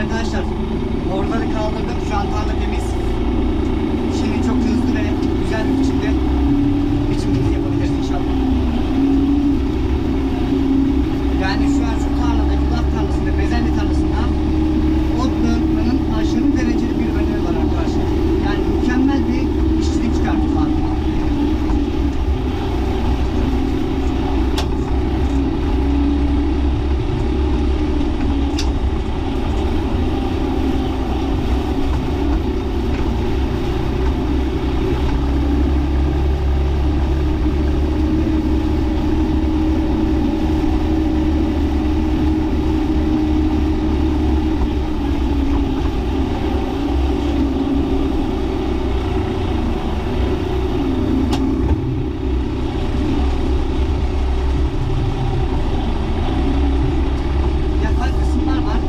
arkadaşlar. Boruları kaldırdım. Şu an tarla temiz. Şimdi çok hızlı ve güzel bir biçimde biçimimizi yapabiliriz inşallah. Yani şu an şu tarlada, yulaf tarlasında, bezelye tarlasında ot dağıtmanın aşırı dereceli bir önemi var arkadaşlar. Yani mükemmel bir işçilik çıkartıyor abi. Yapay kısımlar var.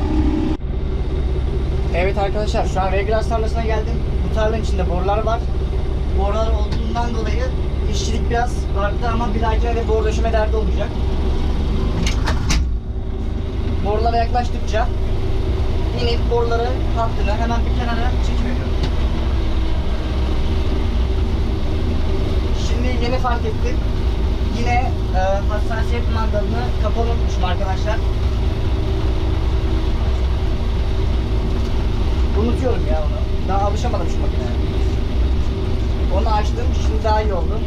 Evet arkadaşlar şu an regras tarlasına geldim. Bu tarlanın içinde borular var. Borular olduğundan dolayı işçilik biraz farklı ama bir dahakine de boru döşeme derdi olmayacak. Borulara yaklaştıkça inip boruları hattını hemen bir kenara çekiveriyorum. Şimdi yeni fark ettim. Yine e, hassasiyet mandalını kapalı unutmuşum arkadaşlar. Unutuyorum ya onu. Daha alışamadım şu makineye. Onu açtım, şimdi daha iyi oldu.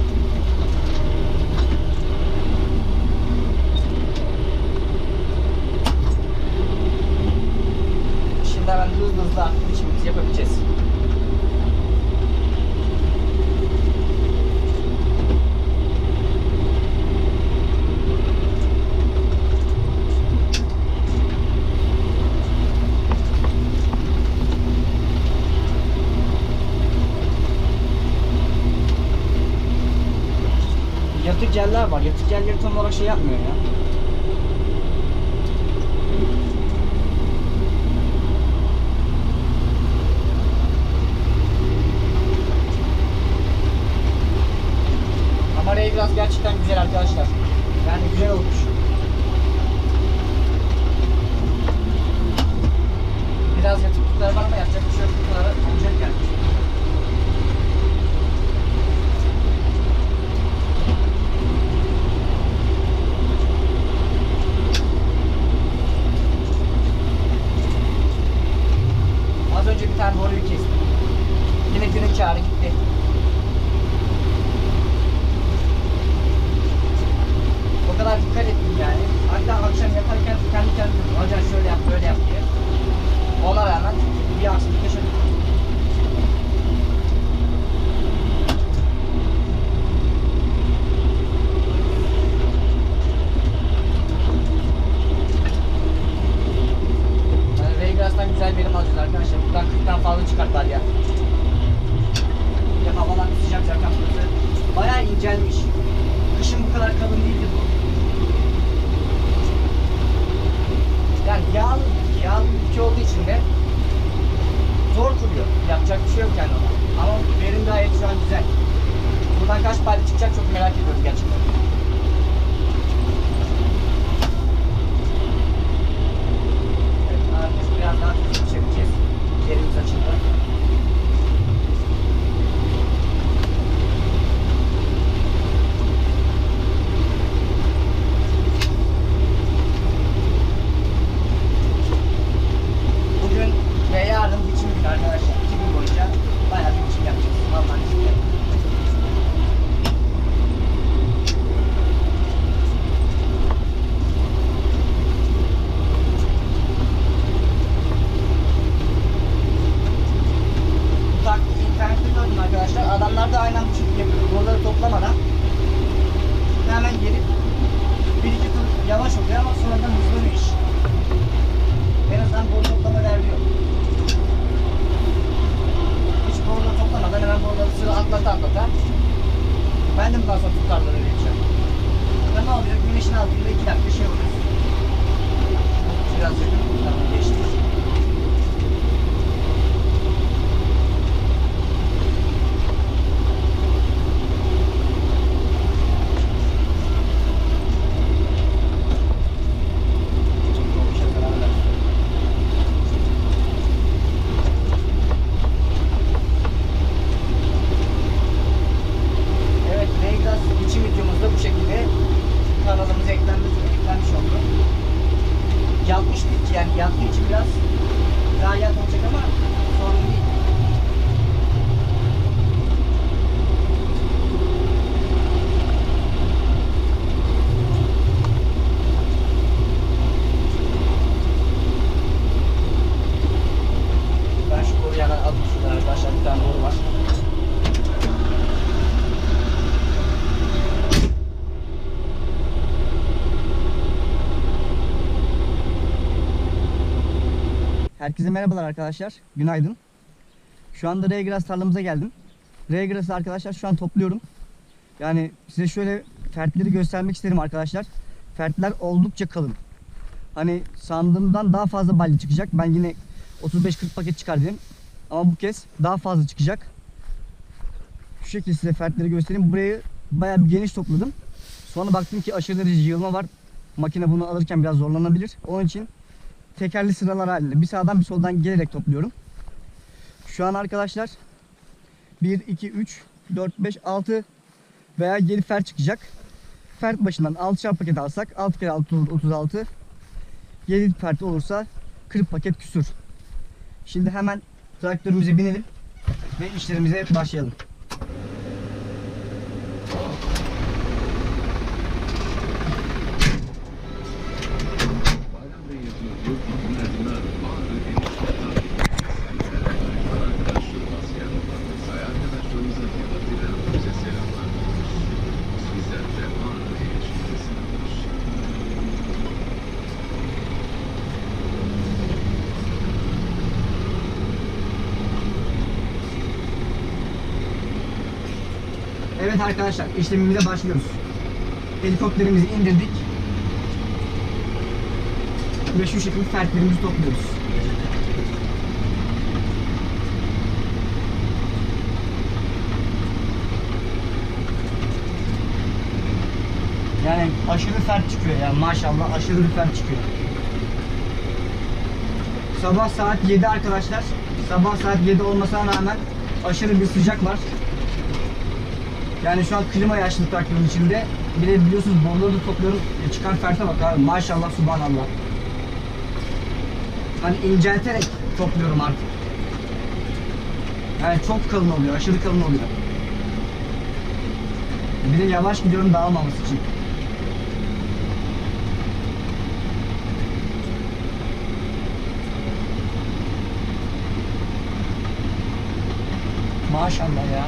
Şimdi hemen hızlı hızlı artık biçimimizi yapabileceğiz. Yatık yerler var. Yatık yerleri tam olarak şey yapmıyor ya. Ama Raygras gerçekten güzel arkadaşlar. Yani güzel olmuş. Biraz yatıklıklar var ama yapacak bir şey yok. Bu kadar olacak yani. Adamlar da aynen bu şekilde boruları toplamadan hemen gelip bir iki tur yavaş oluyor ama sonradan hızlanıyor iş. En azından boru toplama derdi yok. Hiç boruları toplamadan hemen boruları sıra atlata atlata. Ben de bundan sonra tutarları geçeceğim. Burada ne oluyor? Güneşin altında iki dakika şey oluyor. Biraz yakın tutarları Herkese merhabalar arkadaşlar. Günaydın. Şu anda Reygras tarlamıza geldim. Reygras'ı arkadaşlar şu an topluyorum. Yani size şöyle fertleri göstermek isterim arkadaşlar. Fertler oldukça kalın. Hani sandığımdan daha fazla balya çıkacak. Ben yine 35-40 paket çıkar dedim. Ama bu kez daha fazla çıkacak. Şu şekilde size fertleri göstereyim. Burayı bayağı bir geniş topladım. Sonra baktım ki aşırı derece yığılma var. Makine bunu alırken biraz zorlanabilir. Onun için tekerli sıralar halinde bir sağdan bir soldan gelerek topluyorum. Şu an arkadaşlar 1, 2, 3, 4, 5, 6 veya 7 fert çıkacak. Fert başından 6'şar paket alsak 6 kere 6 olur 36. 7 fert olursa 40 paket küsür. Şimdi hemen traktörümüze binelim ve işlerimize başlayalım. Evet arkadaşlar işlemimize başlıyoruz. Helikopterimizi indirdik. Ve şu şekilde fertlerimizi topluyoruz. Yani aşırı fert çıkıyor yani maşallah aşırı bir fert çıkıyor. Sabah saat 7 arkadaşlar. Sabah saat 7 olmasına rağmen aşırı bir sıcak var. Yani şu an klima yaşlı traktörün içinde. Bir de biliyorsunuz boruları da topluyorum. E, çıkan ferte bak abi. Maşallah subhanallah. Hani incelterek topluyorum artık. Yani çok kalın oluyor. Aşırı kalın oluyor. Bir de yavaş gidiyorum dağılmaması için. Maşallah ya.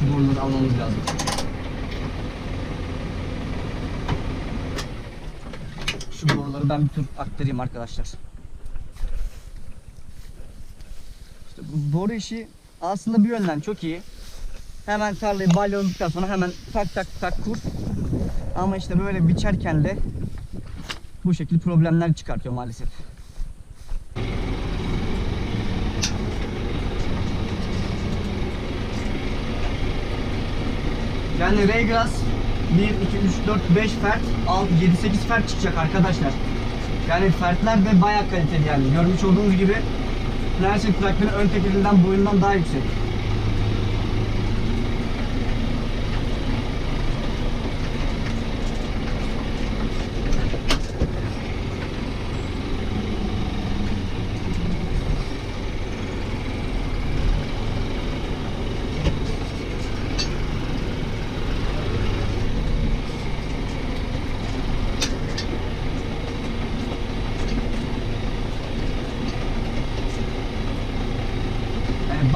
Şu boruları almamız lazım. Şu boruları ben bir tur aktarayım arkadaşlar. İşte bu boru işi aslında bir yönden çok iyi. Hemen tarlayı balyaladıktan sonra hemen tak tak tak kur. Ama işte böyle biçerken de bu şekilde problemler çıkartıyor maalesef. Yani Reygras 1, 2, 3, 4, 5 fert, 6, 7, 8 fert çıkacak arkadaşlar. Yani fertler de bayağı kaliteli yani. Görmüş olduğunuz gibi Neredeyse traktörün ön tekerinden boyundan daha yüksek.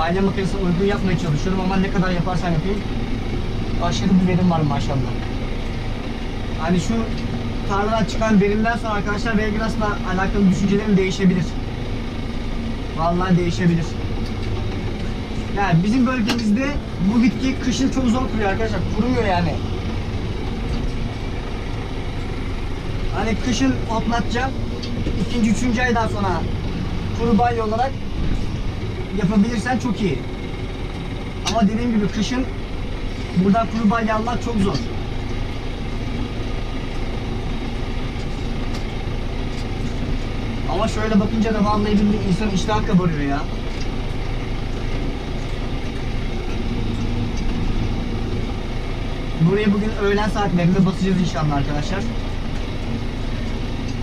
Balya makinesine uygun yapmaya çalışıyorum ama ne kadar yaparsam yapayım aşırı bir verim var maşallah. Hani şu tarladan çıkan verimden sonra arkadaşlar Vegas'la alakalı düşüncelerim değişebilir. Vallahi değişebilir. Yani bizim bölgemizde bu bitki kışın çok zor kuruyor arkadaşlar. Kuruyor yani. Hani kışın otlatacağım. ikinci, üçüncü aydan sonra kuru balya olarak yapabilirsen çok iyi. Ama dediğim gibi kışın buradan kuru balya almak çok zor. Ama şöyle bakınca da vallahi billahi insan iştah kabarıyor ya. Buraya bugün öğlen saatlerinde basacağız inşallah arkadaşlar.